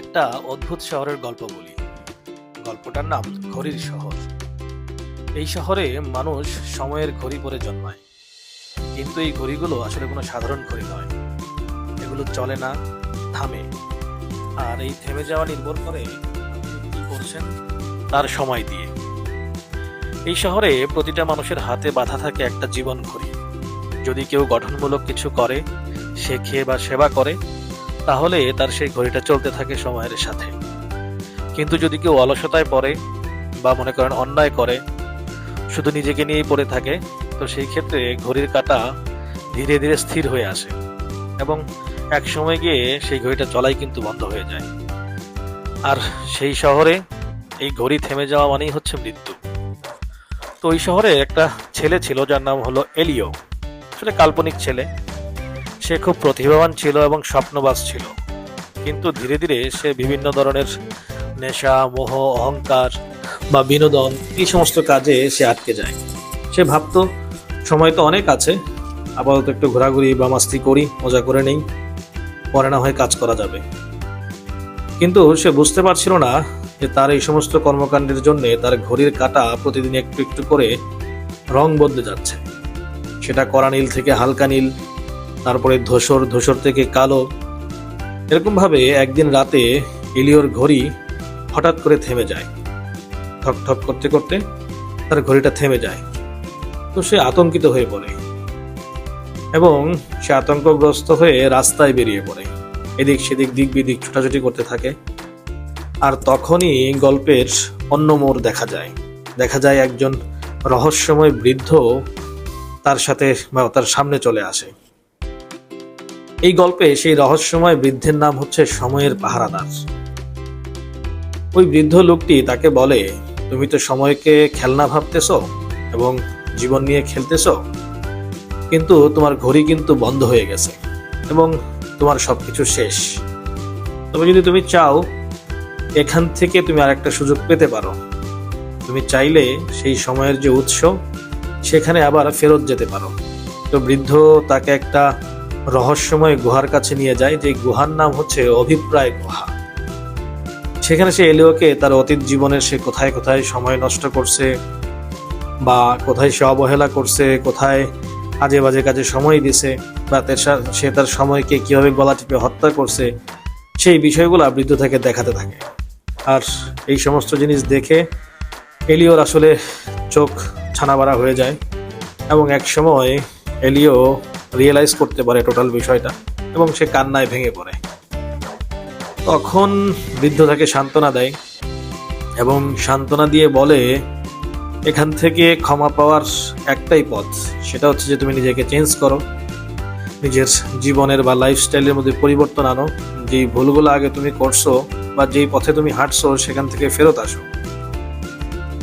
একটা অদ্ভুত শহরের গল্প বলি। গল্পটার নাম ঘড়ির শহর। এই শহরে মানুষ সময়ের ঘড়ি পরে জন্মায়। কিন্তু এই ঘড়িগুলো আসলে কোনো সাধারণ ঘড়ি নয়। এগুলো চলে না, থামে। আর এই থেমে যাওয়া নির্ভর করে কি করছেন, তার সময় দিয়ে। এই শহরে প্রতিটা মানুষের হাতে বাধা থাকে একটা জীবন ঘড়ি। যদি কেউ গঠনমূলক কিছু করে শেখে বা সেবা করে তাহলে তার সেই ঘড়িটা চলতে থাকে সময়ের সাথে। কিন্তু যদি কেউ অলসতায় পড়ে বা মনে করেন অন্যায় করে, শুধু নিজেকে নিয়েই পড়ে থাকে, তো সেই ক্ষেত্রে ঘড়ির কাঁটা ধীরে ধীরে স্থির হয়ে আসে এবং এক সময় গিয়ে সেই ঘড়িটা চলাই কিন্তু বন্ধ হয়ে যায়। আর সেই শহরে এই ঘড়ি থেমে যাওয়া মানেই হচ্ছে মৃত্যু। তো ওই শহরে একটা ছেলে ছিল যার নাম হলো এলিও। আসলে কাল্পনিক ছেলে। সে খুব প্রতিভাবান ছিল এবং স্বপ্নবাজ ছিল। কিন্তু ধীরে ধীরে সে বিভিন্ন ধরনের নেশা, মোহ, অহংকার বা বিনোদন এই সমস্ত কাজে সে আটকে যায়। সে ভাবতো, সময় তো অনেক আছে, আপাতত একটু ঘোরাঘুরি বা মাস্তি করি, মজা করে নেই, পরে না হয় কাজ করা যাবে। কিন্তু সে বুঝতে পারছিল না যে তার এই সমস্ত কর্মকাণ্ডের জন্য তার ঘড়ির কাঁটা প্রতিদিন একটু একটু করে রং বদলে যাচ্ছে। সেটা কড়া নীল থেকে হালকা নীল তারপরে ধূসর ধূসর থেকে কালো। এরকম ভাবে একদিন রাতে এলিওর ঘড়ি হঠাৎ করে থেমে যায়। ঠক ঠক করতে করতে তার ঘড়িটা থেমে যায়। তো সে আতঙ্কিত হয়ে পড়ে এবং সে আতঙ্কগ্রস্ত হয়ে রাস্তায় বেরিয়ে পড়ে। এদিক সেদিক, দিক বিদিক ছোটাছুটি করতে থাকে। আর তখনই গল্পের অন্য মোড় দেখা যায়। দেখা যায় একজন রহস্যময় বৃদ্ধ তার সাথে বা তার সামনে চলে আসে। এই গল্পে সেই রহস্যময় বৃদ্ধের নাম হচ্ছে সময়ের পাহারাদার। ওই বৃদ্ধ লোকটি তাকে বলে, তুমি তো সময়কে খেলনা ভাবতেছো এবং জীবন নিয়ে খেলতেছ, কিন্তু তোমার ঘড়ি কিন্তু বন্ধ হয়ে গেছে এবং তোমার সবকিছু শেষ। তবে যদি তুমি চাও, এখান থেকে তুমি আরেকটা সুযোগ পেতে পারো। তুমি চাইলে সেই সময়ের যে উৎস, সেখানে আবার ফেরত যেতে পারো। তো বৃদ্ধ তাকে একটা রহস্যময় গুহার কাছে নিয়ে যায়, যে গুহার নাম হচ্ছে অভিপ্রায় গুহা। সেখানে সে এলিওকে তার অতীত জীবনের সে কোথায় কোথায় সময় নষ্ট করছে, বা কোথায় সে অবহেলা করছে, কোথায় আজে বাজে কাজে সময় দিছে, বা সে তার সময়কে কীভাবে গলা টিপে হত্যা করছে, সেই বিষয়গুলো বৃদ্ধ থেকে দেখাতে থাকে। আর এই সমস্ত জিনিস দেখে এলিওর আসলে চোখ ছানাবাড়া হয়ে যায় এবং এক সময় এলিও রিয়েলাইজ করতে পারে টোটাল বিষয়টা এবং সে কান্নায় ভেঙে পড়ে। তখন বৃদ্ধ তাকে সান্ত্বনা দেয় এবং সান্ত্বনা দিয়ে বলে, এখান থেকে ক্ষমা পাওয়ার একটাই পথ, সেটা হচ্ছে যে তুমি নিজেকে চেঞ্জ করো, নিজের জীবনের বা লাইফস্টাইলের মধ্যে পরিবর্তন আনো, যেই ভুলগুলো আগে তুমি করছ বা যেই পথে তুমি হাঁটছো, সেখান থেকে ফেরত আসো।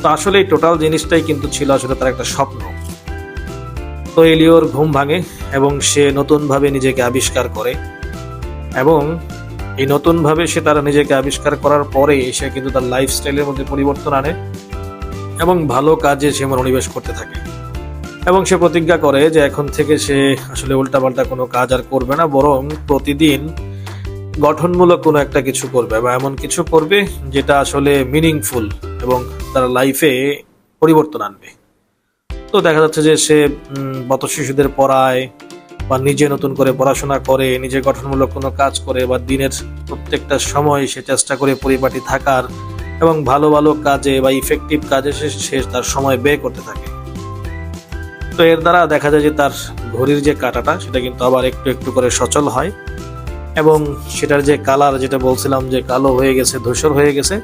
তো আসলে এই টোটাল জিনিসটাই কিন্তু ছিল আসলে তার একটা স্বপ্ন। তো এলিওর ঘুম ভাঙে এবং সে নতুনভাবে নিজেকে আবিষ্কার করে। এবং এই নতুনভাবে সে তার নিজেকে আবিষ্কার করার পরে সে কিন্তু তার লাইফস্টাইলের মধ্যে পরিবর্তন আনে এবং ভালো কাজে সে মনোনিবেশ করতে থাকে। এবং সে প্রতিজ্ঞা করে যে এখন থেকে সে আসলে উল্টাপাল্টা কোনো কাজ আর করবে না, বরং প্রতিদিন গঠনমূলক কোনো একটা কিছু করবে বা এমন কিছু করবে যেটা আসলে মিনিংফুল এবং তার লাইফে পরিবর্তন আনবে। তো দেখা যাচ্ছে যে সে পথ শিশুদের পড়ায় বা নিজে নতুন করে পড়াশোনা করে, নিজে গঠনমূলক কোনো কাজ করে বা দিনের প্রত্যেকটা সময় সে চেষ্টা করে পরিপাটি থাকার এবং ভালো ভালো কাজে বা ইফেক্টিভ কাজে সে সে তার সময় ব্যয় করতে থাকে। তো এর দ্বারা দেখা যায় যে তার ঘড়ির যে কাঁটাটা, সেটা কিন্তু আবার একটু একটু করে সচল হয় এবং সেটার যে কালার, যেটা বলছিলাম যে কালো হয়ে গেছে, ধূসর হয়ে গেছে,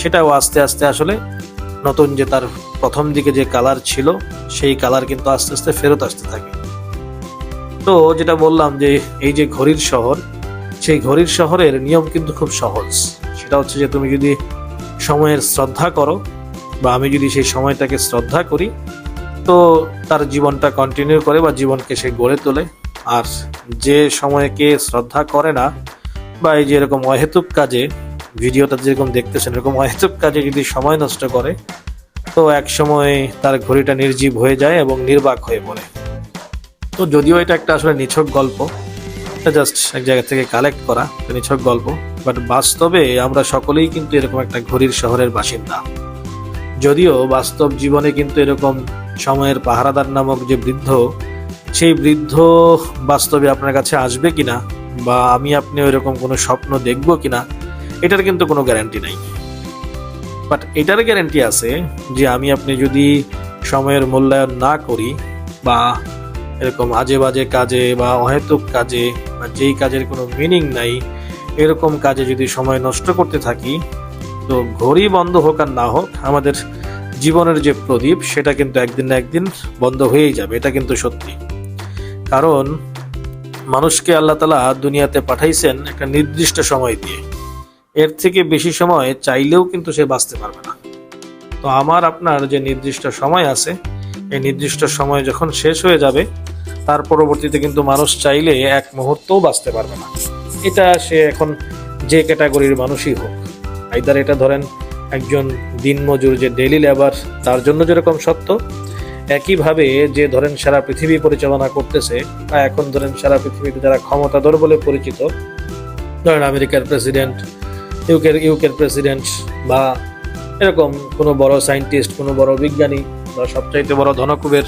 সেটাও আস্তে আস্তে আসলে নতুন যে তার প্রথম দিকে যে কালার ছিল, সেই কালার কিন্তু আস্তে আস্তে ফেরত আসতে থাকে। তো যেটা বললাম যে, এই যে ঘড়ির শহর, সেই ঘড়ির শহরের নিয়ম কিন্তু খুব সহজ। সেটা হচ্ছে যে, তুমি যদি সময়ের শ্রদ্ধা করো, বা আমি যদি সেই সময়টাকে শ্রদ্ধা করি, তো তার জীবনটা কন্টিনিউ করে বা জীবনকে সে গড়ে তোলে। আর যে সময়কে শ্রদ্ধা করে না, বা এই যে এরকম অহেতুক কাজে ভিডিওটা যেরকম দেখতেছেন, এরকম অহেতুক কাজে যদি সময় নষ্ট করে, তো এক সময় তার ঘড়িটা নির্জীব হয়ে যায় এবং নির্বাক হয়ে পড়ে। তো যদিও এটা একটা আসলে নিছক গল্প জাস্ট এক জায়গা থেকে কালেক্ট করা নিছক গল্প বাট বাস্তবে আমরা সকলেই কিন্তু এরকম একটা ঘড়ির শহরের বাসিন্দা। যদিও বাস্তব জীবনে কিন্তু এরকম সময়ের পাহারাদার নামক যে বৃদ্ধ, সেই বৃদ্ধ বাস্তবে আপনার কাছে আসবে কিনা, বা আমি আপনি এরকম কোনো স্বপ্ন দেখব কিনা এটার কিন্তু কোনো গ্যারান্টি নাই। বাট এটার গ্যারান্টি আছে যে আমি আপনি যদি সময়ের মূল্যায়ন না করি বা এরকম আজে বাজে কাজে বা অহেতুক কাজে বা যেই কাজের কোনো মিনিং নাই, এরকম কাজে যদি সময় নষ্ট করতে থাকি, তো ঘড়ি বন্ধ হোক আর না হোক, আমাদের জীবনের যে প্রদীপ, সেটা কিন্তু একদিন না একদিন বন্ধ হয়েই যাবে, এটা কিন্তু সত্যি। কারণ মানুষকে আল্লাহ তালা দুনিয়াতে পাঠাইছেন একটা নির্দিষ্ট সময় দিয়ে। এর থেকে বেশি সময় চাইলেও কিন্তু সে বাঁচতে পারবে না। তো আমার আপনার যে নির্দিষ্ট সময় আছে, এই নির্দিষ্ট সময় যখন শেষ হয়ে যাবে, তার পরবর্তীতে কিন্তু মানুষ চাইলে এক মুহূর্তও বাঁচতে পারবে না। এটা সে এখন যে ক্যাটাগরির মানুষই হোক আইদার এটা ধরেন একজন দিনমজুর যে ডেইলি লেবার তার জন্য যেরকম সত্য, একইভাবে যে ধরেন সারা পৃথিবী পরিচালনা করতেছে, বা এখন ধরেন সারা পৃথিবীতে যারা ক্ষমতাধর বলে পরিচিত, ধরেন আমেরিকার প্রেসিডেন্ট ইউকের ইউকের প্রেসিডেন্ট বা এরকম কোনো বড় সায়েন্টিস্ট, কোনো বড় বিজ্ঞানী বা সবচাইতে বড় ধনকুবের,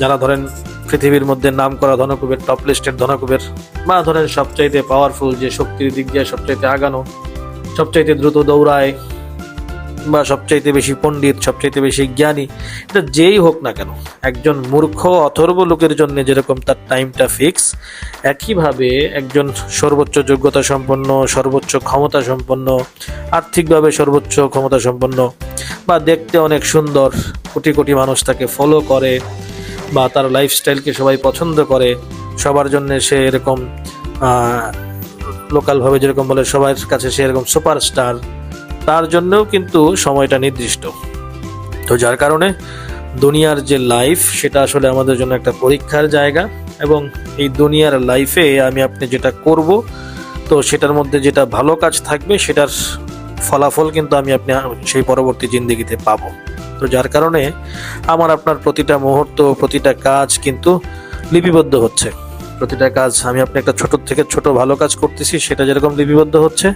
যারা ধরেন পৃথিবীর মধ্যে নাম করা ধনকুবের টপ লিস্টের ধনকুবের, বা ধরেন সবচাইতে পাওয়ারফুল যে শক্তির দিক দিয়ে সবচাইতে আগানো, সবচাইতে দ্রুত দৌড়ায় বা সবচাইতে বেশি পণ্ডিত, সবচাইতে বেশি জ্ঞানী, এটা যেই হোক না কেন, একজন মূর্খ, অথর্ব লোকের জন্য যেরকম তার টাইমটা ফিক্স একইভাবে একজন সর্বোচ্চ যোগ্যতা সম্পন্ন, সর্বোচ্চ ক্ষমতা সম্পন্ন, আর্থিকভাবে সর্বোচ্চ ক্ষমতা সম্পন্ন, বা দেখতে অনেক সুন্দর, কোটি কোটি মানুষ তাকে ফলো করে, বা তার লাইফস্টাইলকে সবাই পছন্দ করে, সবার জন্য সে এরকম লোকালভাবে যেরকম বলে সবার কাছে সে এরকম সুপারস্টার তার জন্যও কিন্তু সময়টা নির্দিষ্ট। তো যার কারণে দুনিয়ার যে লাইফ সেটা আসলে আমাদের জন্য একটা পরীক্ষার জায়গা এবং এই দুনিয়ার লাইফে আমি আপনি যেটা করব, তো সেটার মধ্যে যেটা ভালো কাজ থাকবে, সেটার ফলাফল কিন্তু আমি আপনি সেই পরবর্তী জিন্দিগিতে পাবো। তো যার কারণে আমার আপনার প্রতিটা মুহূর্ত, প্রতিটা কাজ কিন্তু লিপিবদ্ধ হচ্ছে। প্রতিটা কাজ আমি আপনি একটা ছোট থেকে ছোট ভালো কাজ করতেছি, সেটা যেরকম লিপিবদ্ধ হচ্ছে,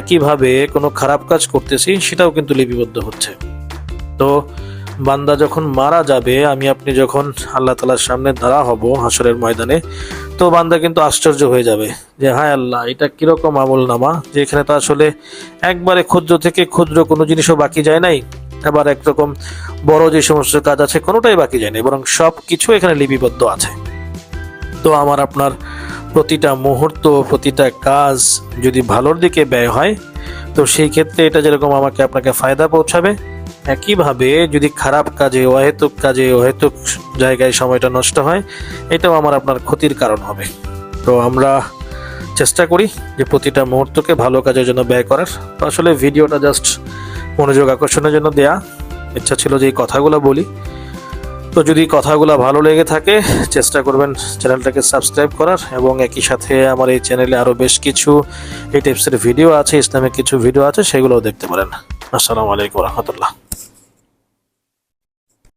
একইভাবে কোনো খারাপ কাজ করতেছি, সেটাও কিন্তু লিপিবদ্ধ হচ্ছে। তো বান্দা যখন মারা যাবে, আমি আপনি যখন আল্লাহ তালার সামনে দাঁড়া হব হাসরের ময়দানে, তো বান্দা কিন্তু আশ্চর্য হয়ে যাবে যে, হায় আল্লাহ, এটা কীরকম আমল নামা যে এখানে তো আসলে একবারে ক্ষুদ্র থেকে ক্ষুদ্র কোনো জিনিসও বাকি যায় নাই, আবার একরকম বড় যে সমস্ত কাজ আছে, কোনোটাই বাকি যায় না বরং সব কিছু এখানে লিপিবদ্ধ আছে। তো আমার আপনার প্রতিটা মুহূর্ত প্রতিটা কাজ যদি ভালোর দিকে ব্যয় হয়, তো সেই ক্ষেত্রে এটা যেরকম আমাকে আপনাকে ফায়দা পৌঁছাবে, একইভাবে যদি খারাপ কাজে, অহেতুক কাজে, অহেতুক জায়গায় সময়টা নষ্ট হয়, এটাও আমার আপনার ক্ষতির কারণ হবে। তো আমরা চেষ্টা করি যে প্রতিটা মুহূর্তকে ভালো কাজের জন্য ব্যয় করার। আসলে ভিডিওটা জাস্ট মনোযোগ আকর্ষণের জন্য দেয়া। ইচ্ছা ছিল যে এই কথাগুলো বলি। তো যদি কথাগুলো ভালো লেগে থাকে, চেষ্টা করবেন চ্যানেলটাকে সাবস্ক্রাইব করার এবং একই সাথে আমার এই চ্যানেলে আরও বেশ কিছু এই টিপসের ভিডিও আছে, ইসলামের কিছু ভিডিও আছে, সেগুলোও দেখতে পারেন। আসসালামু আলাইকুম রহমতুল্লাহ।